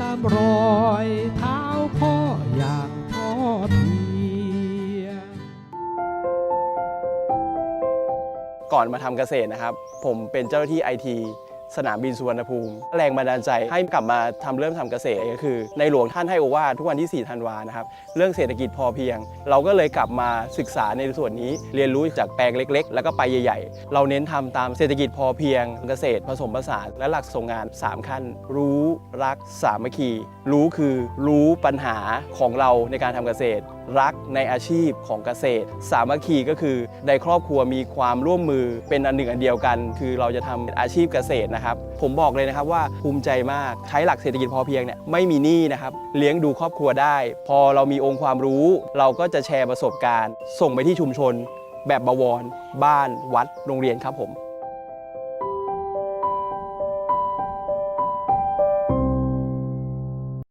ตามรอยเท้าพ่ออย่างทอเพียก่อนมาทำเกษตรนะครับ ผมเป็นเจ้าหน้าที่ไอที สนามบินสุวรรณภูมิ แรงบันดาลใจให้กลับมาทำเริ่มทำเกษตรก็คือ ในหลวงท่านให้โอวาททุกวันที่ 4 ธันวานะครับ เรื่องเศรษฐกิจพอเพียง เราก็เลยกลับมาศึกษาในส่วนนี้ เรียนรู้จากแปลงเล็ก ๆ แล้วก็ไปใหญ่ ๆ เราเน้นทำตามเศรษฐกิจพอเพียง เกษตรผสมผสานและหลักส่งงาน 3 ขั้น รู้รักสามัคคี รู้คือรู้ปัญหาของเราในการทำเกษตร รักในอาชีพของเกษตร สามัคคีก็คือในครอบครัวมีความร่วมมือเป็นอันหนึ่งอันเดียวกัน คือเราจะทำอาชีพเกษตรนะครับ ผมบอกเลยนะครับว่าภูมิใจมากใช้หลักเศรษฐกิจพอเพียงเนี่ยไม่มีหนี้นะครับเลี้ยงดูครอบครัวได้ พอเรามีองค์ความรู้ เราก็จะแชร์ประสบการณ์ ส่งไปที่ชุมชน แบบบวร บ้านวัดโรงเรียนครับผม